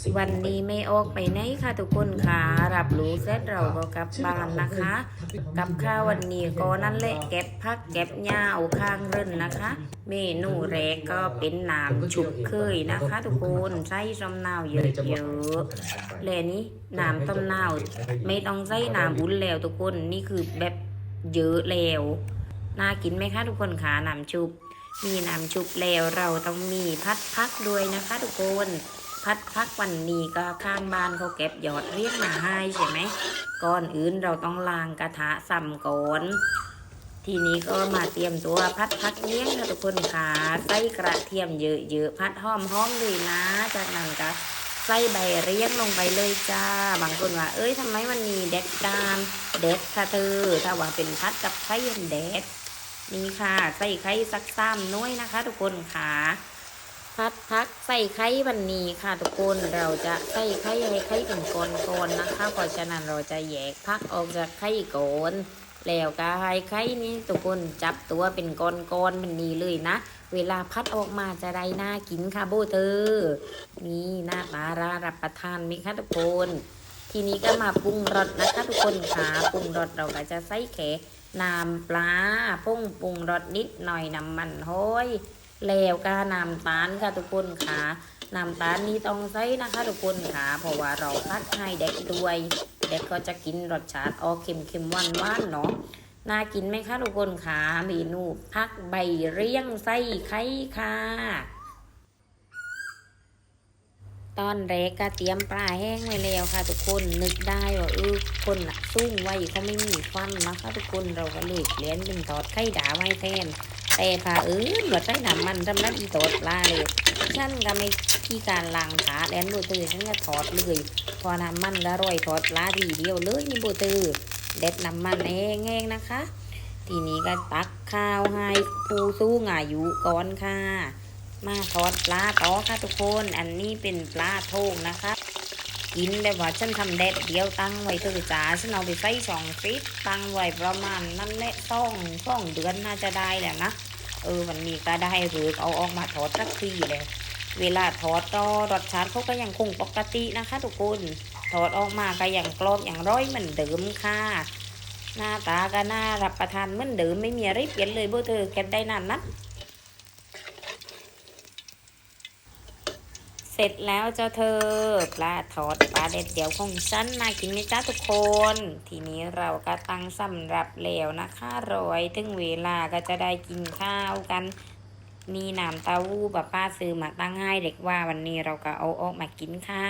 สิ่งวันนี้ไม่ออกไปไหนค่ะทุกคนค่ะ รับรู้เสร็จเราก็กลับบ้านนะคะ กับข้าววันนี้ก็นั่นแหละเก็บพักเก็บหญ้าเอาข้างเรื่นนะคะ เมนูแรกก็เป็นน้ำชุบเคยนะคะ ทุกคนใส่ซอมนาวเยอะๆและนี้น้ำต้มนาวไม่ต้องใส่น้ำบุญแล้วทุกคนนี่คือแบบเยอะแล้วน่ากินไหมคะทุกคนค่ะน้ำชุบ มีน้ำชุบแล้วเราต้องมีพัดพักด้วยนะคะทุกคน พัดพักวันนี้ก็ข้างบ้านเขาเก็บยอดเรียกมาให้ใช่ไหมก่อนอื่นเราต้องล้างกระทะซ้ำก่อนทีนี้ก็มาเตรียมตัวพัดพักเลี้ยงค่ะทุกคนค่ะใส่กระเทียมเยอะๆพัดหอมๆเลยนะ จากนั้นก็ใส่ใบเรียงลงไปเลยจ้า บางคนว่า เอ้ยทำไมวันนี้เด็ดการเด็ดค่ะเธอถ้าว่าเป็นพัดกับไข่เย็นเด็ดนี่ค่ะ ใส่ไข่สักซ้ำน้อยนะคะ ทุกคนค่ะ พัดพักใส่ไข่วันนี้ค่ะทุกคนเราจะใส่ไข่ให้ไข่เป็นก้อนๆนะคะเพราะฉะนั้นเราจะแยกพักออกจากไข่ก่อนแล้วก็ให้ไข่นี้ทุกคนจับตัวเป็นก้อนๆมันนี้เลยนะ เวลาพัดออกมาจะได้น่ากินค่ะโบเธอ นี่หน้าตารารับประทานไหมคะทุกคน ทีนี้ก็มาปรุงรสนะคะทุกคนค่ะปรุงรสเราก็จะใส่แค่น้ำปลาพุ่งปรุงรสนิดหน่อยน้ำมันห้อย แล้วก็น้ำตาลค่ะทุกคนค่ะน้ำตาลนี้ต้องใส่นะคะทุกคนค่ะเพราะว่าเราพัดให้เด็กด้วย เด็กก็จะกินรสชาติออกเค็มเค็มหวานหวานเนาะน่ากินไหมคะทุกคนค่ะเมนูพักใบเรียงไส้ไข่ค่ะตอนแรกก็เตรียมปลาแห้งไว้แล้วค่ะ ทุกคนนึกได้ว่าเออคนอะซุ่งไว้เขาไม่มีฟันนะคะ ทุกคนเราก็เลยเลี่ยนเป็นทอดไข่ดาไว้แทน แต่ผ่าเออหลวดใส่น้ำมันสำหรับอีทอดปลาเลยฉันก็ไม่ที่การล้างขาแลนโบเตอร์ฉันก็ทอดเลยพอน้ำมันละร่อยทอดปลาทีเดียวเลยนี่โบเตอร์เด็ดน้ำมันแห้งๆนะคะ ทีนี้ก็ตักข้าวให้ผู้สู้งอายุก่อนค่ะ มาทอดปลาต่อค่ะทุกคน อันนี้เป็นปลาโทงนะคะ กินแบบว่าฉันทำแดดเดียวตั้งไว้เธอจ๋าฉันเอาไปใส่สองฟิตตั้งไว้ประมาณนั่นแหละต้องสองเดือนน่าจะได้แหละนะเออวันนี้ก็ได้หรือเอาออกมาทอดสักทีเลยเวลาทอดก็รสชาติเขาก็ยังคงปกตินะคะทุกคนถอดออกมาก็อย่างกรอบอย่างร้อยเหมือนเดิมค่ะ หน้าตาก็น่ารับประทานเหมือนเดิมไม่มีอะไรเปลี่ยนเลยโบเธอเก็บได้นานนะ เสร็จแล้วเจ้าเธอปลาทอดปลาเด็ดเดี๋ยวของฉันน่ากินไหมจ้าทุกคน ทีนี้เราก็ตั้งสำหรับแล้วนะคะรอยถึงเวลาก็จะได้กินข้าวกัน มีน้ำเต้าหู้ป้าป้าซื้อมาตั้งให้เด็กว่าวันนี้เราก็เอาออกมากินค่ะ